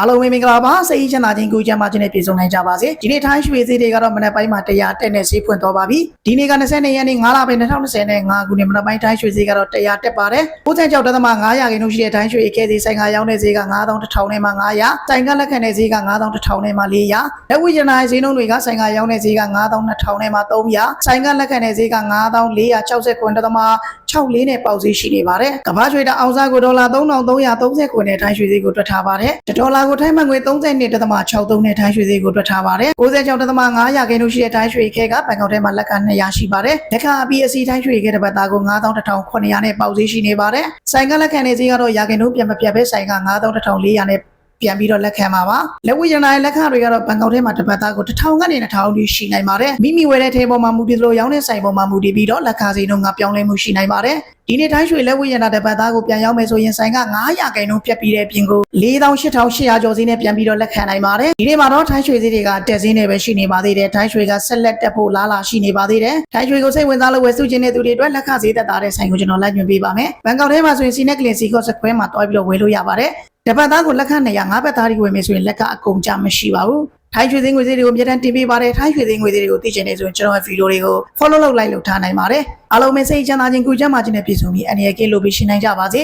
အားလုံးပဲမင်္ဂလာပါစိတ်ချမ်းသာခြင်းကိုချမ်းသာခြင်းနဲ့ပြည့်စုံနိုင်ကြပါစေဒီနေ့ထိုင်းရွှေသေးတွေကတော့မနက်ပိုင်းမှာ100တက်နဲ့ဈေးဖွင့်သွားပါပြီဒီနေ့က22ရက်နေ့9လပိုင်း2020နဲ့5ခုနှစ်မနက်ပိုင်းထိုင်းရွှေသေးကတော့100တက်ပါတယ်96တက်သမ900ခင်းလို့ရှိတဲ့ထိုင်းရွှေအကဲသေးဆိုင်ကရောင်းတဲ့ဈေးက9100နဲ့မှ900ဆိုင်ကလက်ခံတဲ့ဈေးက9100နဲ့မှ400လက်ဝိကျနာဈေးနှုန်းတွေကဆိုင်ကရောင်းတဲ့ဈေးက9200နဲ့မှ300ဆိုင်ကလက်ခံတဲ့ဈေးက9460တက်သမ64နဲ့ပေါက်ဈေးရှိနေပါတယ်ကမ္ဘာရွှေတအောင်စားကိုဒေါ်လာ3330ခုနဲ့ထိုင်းရွှေဈေးကိုတွက်ထားပါတယ်ဒေါ်လာကိုထိုင်းမှငွေ32.63နဲ့ထိုင်းရွှေဈေးကိုတွက်ထားပါတယ်96.900ခင်းလို့ရှိတဲ့ထိုင်းရွှေခဲကဘန်ကောက်ထဲမှာလက်က200ရှိပါတယ်လက်ကအပီအစီထိုင်းရွှေခဲတစ်ပတ်သားကို9100နဲ့ပေါက်ဈေးရှိနေပါတယ်ဆိုင်ကလက်ခံတဲ့ဈေးကတော့ရာခိုင်နှုန်းပြန်မပြတ်ပဲဆိုင်က9400နဲ့ ပြန်ပြီးတော့လက်ခံပါပါလက်ဝိရဏရဲ့လက်ခတွေကတော့ဘန်ကောက်ထဲမှာတစ်ပတ်သားကို1000ကနေ2000တိရှိနိုင်ပါတယ်မိမိဝယ်တဲ့ထဲပေါ်မှာမူတည်သလိုရောင်းတဲ့ဆိုင်ပေါ်မှာမူတည်ပြီးတော့လက်ခစီနှုန်းကပြောင်းလဲမှုရှိနိုင်ပါတယ်ဒီနေ့တိုင်းရွှေလက်ဝိရဏတစ်ပတ်သားကိုပြန်ရောက်မယ်ဆိုရင်ဆိုင်က900ခန့်နှုန်းဖြတ်ပြီးတဲ့အပြင်ကို4800ကျော်ဈေးနဲ့ပြန်ပြီးတော့လက်ခံနိုင်ပါတယ်ဒီနေ့မှာတော့ထိုင်းရွှေဈေးတွေကတက်ဈေးနဲ့ပဲရှိနေပါသေးတယ်ထိုင်းရွှေကဆက်လက်တက်ဖို့လားလာရှိနေပါသေးတယ်ထိုင်းရွှေကိုစိတ်ဝင်စားလို့ဝယ်စုခြင်းတဲ့သူတွေအတွက်လက်ခဈေးသက်သာတဲ့ဆိုင်ကိုကျွန်တော်လက်ညွှန်ပေးပါမယ်ဘန်ကောက်ထဲမှာဆိုရင်စီနက်ကလင်စီကော့စခွဲမှာတွားပြီးတော့ဝယ်လို့ရပါတယ်တပတ်သားကိုလက်ခနဲ့ရငါးပတ်သားတွေဝယ်မယ်ဆိုရင်လက်ကအကုန်ကြမရှိပါဘူးထိုင်းရွှေသိန်းငွေသေးတွေကိုအမြဲတမ်းတင်ပေးပါတယ်ထိုင်းရွှေသိန်းငွေသေးတွေကိုသိချင်နေဆိုရင်ကျွန်တော်ရဲ့ဗီဒီယိုတွေကို follow လုပ်လိုက်လုပ်ထားနိုင်ပါတယ်အားလုံးပဲစိတ်ချမ်းသာခြင်းကိုကြမ်းမာခြင်းနဲ့ပြည့်စုံပြီးအနေရကင်းလို့ပြီးရှင်းနိုင်ကြပါစေ